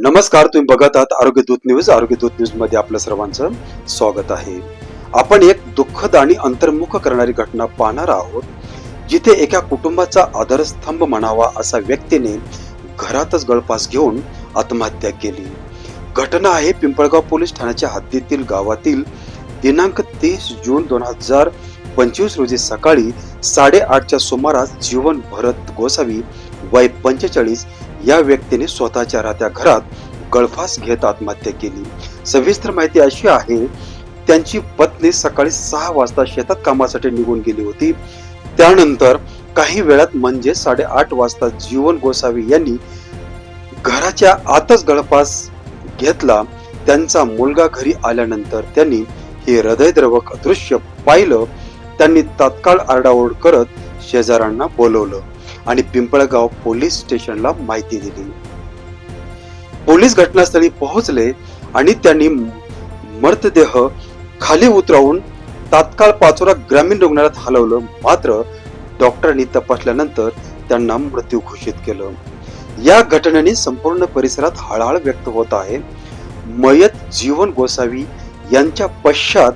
नमस्कार तुम्ही बघत आहात आरोग्य दूत न्यूज. आरोग्य दूत न्यूजमध्ये आपलं सर्वांचं स्वागत आहे. आपण एक दुःखद आणि अंतर्मुख करणारी घटना पाहणार आहोत. जिथे एका कुटुंबाचा आधारस्तंभ म्हणावा असा व्यक्तीने घरातच गळपास घेऊन आत्महत्या केली. घटना आहे पिंपळगाव पोलीस ठाण्याच्या हद्दीतील गावातील दिनांक तीस जून दोन हजार पंचवीस रोजी सकाळी साडेआठच्या सुमारास जीवन भरत गोसावी वय पंचेचाळीस या व्यक्तीने स्वतःच्या राहत्या घरात गळफास घेत आत्महत्या केली. सविस्तर माहिती अशी आहे त्यांची पत्नी सकाळी सहा वाजता शेतात कामासाठी निघून गेली होती. त्यानंतर काही वेळात म्हणजे साडेआठ वाजता जीवन गोसावी यांनी घराच्या आतच गळफास घेतला. त्यांचा मुलगा घरी आल्यानंतर त्यांनी हे हृदयद्रवक दृश्य पाहिलं. त्यांनी तात्काळ आरडाओरड करत शेजाऱ्यांना बोलवलं. आणि पिंपळगाव पोलीस स्टेशनला माहिती दिली. पोलीस घटनास्थळी पोहोचले आणि त्यांनी मृतदेह खाली उतरवून तात्काळ पाचोरा ग्रामीण रुग्णालयात हलवलं. मात्र डॉक्टरांनी तपासल्यानंतर त्यांना मृत्यू घोषित केलं. या घटनेने संपूर्ण परिसरात हळहळ व्यक्त होत आहे. मयत जीवन गोसावी यांच्या पश्चात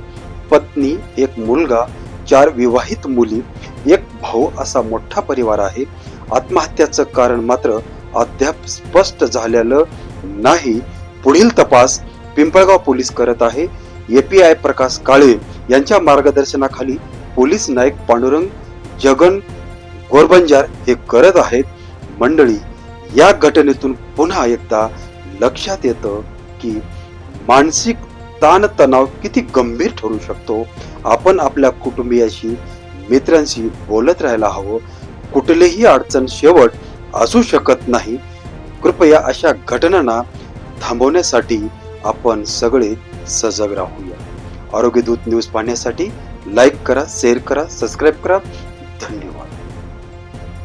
पत्नी एक मुलगा चार विवाहित मुली एक भाऊ असा मोठा परिवार आहे. आत्महत्याचं कारण मात्र अद्याप स्पष्ट झालेलं नाही. पुढील तपास पिंपळगाव पोलीस करत आहे. एपीआय प्रकाश काळे यांच्या मार्गदर्शनाखाली पोलीस नाईक पांडुरंग जगन गोरबंजार हे करत आहेत. मंडळी या घटनेतून पुन्हा एकदा लक्षात येतं की मानसिक ताणतणाव किती गंभीर ठरू शकतो. आपण आपल्या कुटुंबियाशी मित्रांशी बोलत राहायला हवं. कुठलीही अडचण शेवट असू शकत नाही. कृपया अशा घटनांना थांबवण्यासाठी आपण सगळे सजग राहूया. आरोग्य दूत न्यूज पाहण्यासाठी लाईक करा शेअर करा सबस्क्राईब करा. धन्यवाद.